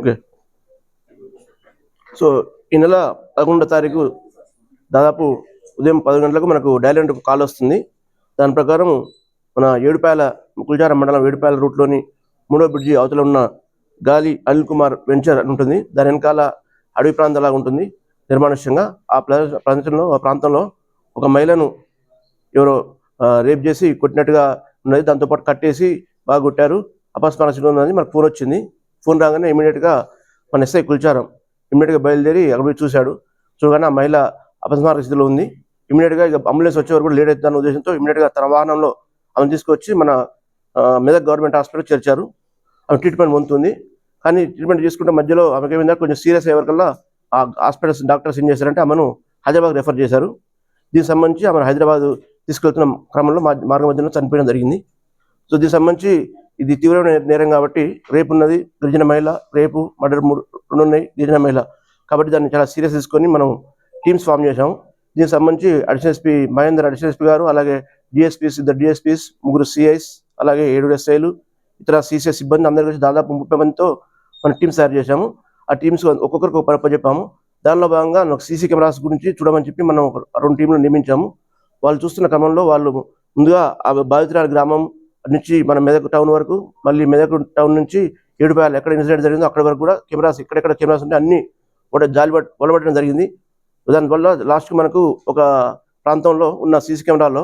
Okay. So ఈ నెల పదకొండో తారీఖు దాదాపు ఉదయం పది గంటలకు మనకు డైలెంట్ కాల్ వస్తుంది. దాని ప్రకారం మన ఏడుపాయల కుల్చార మండలం ఏడుపాయల రూట్లోని మూడో బ్రిడ్జి అవతల ఉన్న గాలి అనిల్ కుమార్ వెంచర్ అని ఉంటుంది. దాని వెనకాల అడవి ప్రాంతంలాగా ఉంటుంది. నిర్మానుష్యంగా ఆ ప్ర- ప్రాంతంలో ఆ ప్రాంతంలో ఒక మహిళను ఎవరో రేప్ చేసి కొట్టినట్టుగా ఉన్నది. దాంతోపాటు కట్టేసి బాగా కొట్టారు. అపస్మార స్థితిలో ఉన్నది. మనకు ఫోన్ వచ్చింది. ఫోన్ రాగానే ఇమీడియట్గా మన ఎస్ఐ కుల్చారం ఇమీడియట్గా బయలుదేరి అక్కడ పోయి చూశాడు. చూడగానే ఆ మహిళ అపస్మారక స్థితిలో ఉంది. ఇమీడియట్గా ఇక అంబులెన్స్ వచ్చే వరకు లేట్ అవుతుందన్న ఉద్దేశంతో ఇమీడియట్గా తన వాహనంలో ఆమెను తీసుకొచ్చి మన మెదక్ గవర్నమెంట్ హాస్పిటల్ చేర్చారు. ఆమె ట్రీట్మెంట్ పొందుతుంది. కానీ ట్రీట్మెంట్ తీసుకుంటే మధ్యలో ఆమెకి ఏమైందా? కొంచెం సీరియస్ అయ్యే వరకల్లా ఆ హాస్పిటల్స్ డాక్టర్స్ ఏం చేశారంటే ఆమెను హైదరాబాద్ రెఫర్ చేశారు. దీనికి సంబంధించి ఆమె హైదరాబాద్ తీసుకెళ్తున్న క్రమంలో మార్గ మధ్యలో చనిపోయడం జరిగింది. సో దీనికి సంబంధించి ఇది తీవ్రమైన నేరం కాబట్టి రేపు ఉన్నది గిరిజన మహిళ రేపు మర్డర్ మూడు రెండు ఉన్నాయి గిరిజన మహిళ. కాబట్టి దాన్ని చాలా సీరియస్ తీసుకొని మనం టీమ్స్ ఫామ్ చేశాం. దీనికి సంబంధించి additional SP Mahender additional SP గారు అలాగే డిఎస్పీస్ ఇద్దరు డిఎస్పీస్ ముగ్గురు సిఐస్ అలాగే ఏడు ఎస్ఐలు ఇతర సిసిఎస్ సిబ్బంది అందరి కలిసి దాదాపు ముప్పై మందితో మన టీమ్స్ తయారు చేశాము. ఆ టీమ్స్ ఒక్కొక్కరికి ఒక పరప చెప్పాము. దానిలో భాగంగా నాకు సీసీ కెమెరాస్ గురించి చూడమని చెప్పి మనం ఒక రెండు టీంలు నియమించాము. వాళ్ళు చూస్తున్న క్రమంలో వాళ్ళు ముందుగా ఆ బాధితురాల గ్రామం నుంచి మన మెదక్ టౌన్ వరకు మళ్ళీ మెదక్ టౌన్ నుంచి ఏడుపాయలు ఎక్కడ ఇన్సిడెంట్ జరిగిందో అక్కడ వరకు కూడా కెమెరాస్ ఎక్కడెక్కడ కెమెరాస్ ఉంటే అన్ని కూడా జాలి పట్ వలబట్టడం జరిగింది. దానివల్ల లాస్ట్కి మనకు ఒక ప్రాంతంలో ఉన్న సీసీ కెమెరాలో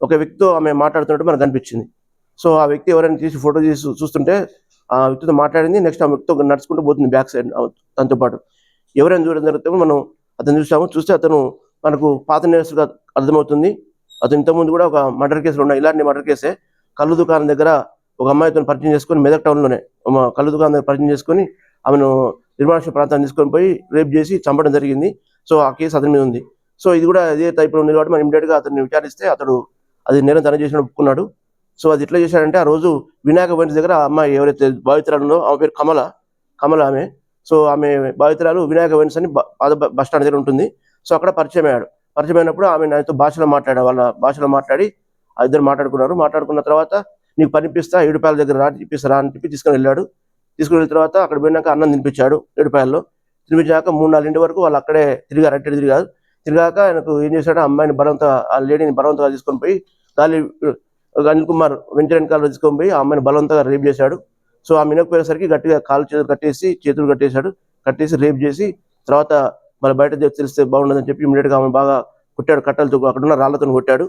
ఒక వ్యక్తితో ఆమె మాట్లాడుతున్నట్టు మనకు కనిపించింది. సో ఆ వ్యక్తి ఎవరైనా తీసి ఫోటో తీసి చూస్తుంటే ఆ వ్యక్తితో మాట్లాడింది నెక్స్ట్ ఆ వ్యక్తితో నడుచుకుంటూ పోతుంది బ్యాక్ సైడ్ దాంతో పాటు. ఎవరైనా చూడడం జరిగితే మనం అతను చూసాము చూస్తే అతను మనకు పాత నేరస్తుగా అర్థమవుతుంది. అతను ఇంతకుముందు కూడా ఒక మర్డర్ కేసులు ఉన్నాయి ఇలాంటి మర్డర్ కేసే కళ్ళు దుకాణం దగ్గర ఒక అమ్మాయితో పరిచయం చేసుకొని మెదక్ టౌన్లోనే కళ్ళు దుకాణం దగ్గర పరిచయం చేసుకొని ఆమెను నిర్మాణ ప్రాంతాన్ని తీసుకొని పోయి రేప్ చేసి చంపడం జరిగింది. సో ఆ కేసు అతని మీద ఉంది. సో ఇది కూడా అదే టైప్లో ఉంది కాబట్టి మనం ఇమీడియట్గా అతన్ని విచారిస్తే అతడు అది నేరం తన చేసిన ఒప్పుకున్నాడు. సో అది ఎట్లా చేశాడంటే ఆ రోజు వినాయక వెంట దగ్గర ఆ అమ్మాయి ఎవరైతే బాధితురాలుందో ఆమె పేరు కమల కమల ఆమె. సో ఆమె బాధితురాలు వినాయక వెన్స్ అని బస్ స్టాండ్ దగ్గర ఉంటుంది. సో అక్కడ పరిచయం అయ్యాడు. పరిచయం అయినప్పుడు ఆమె నాతో భాషలో మాట్లాడా వాళ్ళ భాషలో మాట్లాడి ఆ ఇద్దరు మాట్లాడుకున్నారు. మాట్లాడుకున్న తర్వాత నీకు పనిపిస్తా ఏడుపాయల దగ్గర రా ఇప్పిస్తారా అని చెప్పి తీసుకుని వెళ్ళాడు. తీసుకుని వెళ్ళిన తర్వాత అక్కడ పోయినాక అన్నం తినిపించాడు ఏడుపాయల్లో. తినిపించాక మూడు నాలుగింటి వరకు వాళ్ళు అక్కడే తిరిగారు. అట్టే తిరిగారు తిరిగాక ఆయనకు ఏం చేశాడు? అమ్మాయిని బలవంత ఆ లేడీని బలవంతంగా తీసుకొని పోయి గాలి అనిల్ కుమార్ వెంచర్ కాలు తీసుకొని పోయి ఆ అమ్మాయిని బలవంతంగా రేప్ చేశాడు. సో ఆ మినకపోయేసరికి గట్టిగా కాలు చేతులు కట్టేసి చేతులు కట్టేశాడు. కట్టేసి రేప్ చేసి తర్వాత మళ్ళీ బయట తెలిస్తే బాగుండదని చెప్పి ఇమీడియట్గా ఆమె బాగా కొట్టాడు. కట్టలతో అక్కడ ఉన్న రాళ్ళతో కొట్టాడు.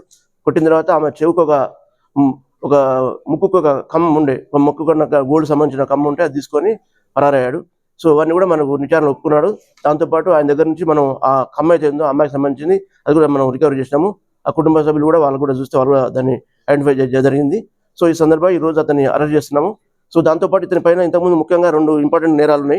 కొట్టిన తర్వాత ఆమె చెవుకు ఒక ఒక ముక్కుకు ఒక కమ్మ ఉండే ఒక ముక్కుకున్న గోల్డ్ సంబంధించిన కమ్మ ఉంటే అది తీసుకొని పరారయ్యాడు. సో అవన్నీ కూడా మనకు విచారణ ఒప్పుకున్నాడు. దాంతోపాటు ఆయన దగ్గర నుంచి మనం ఆ అమ్మాయి అయితే ఉందో అమ్మాయికి సంబంధించింది అది కూడా మనం రికవరీ చేసినాము. ఆ కుటుంబ సభ్యులు కూడా వాళ్ళు కూడా చూస్తే వాళ్ళు దాన్ని ఐడెంటిఫై చేయడం జరిగింది. సో ఈ సందర్భంగా ఈ రోజు అతన్ని అరెస్ట్ చేస్తున్నాము. సో దాంతోపాటు ఇతని పైన ఇంతకుముందు ముఖ్యంగా రెండు ఇంపార్టెంట్ నేరాలు ఉన్నాయి.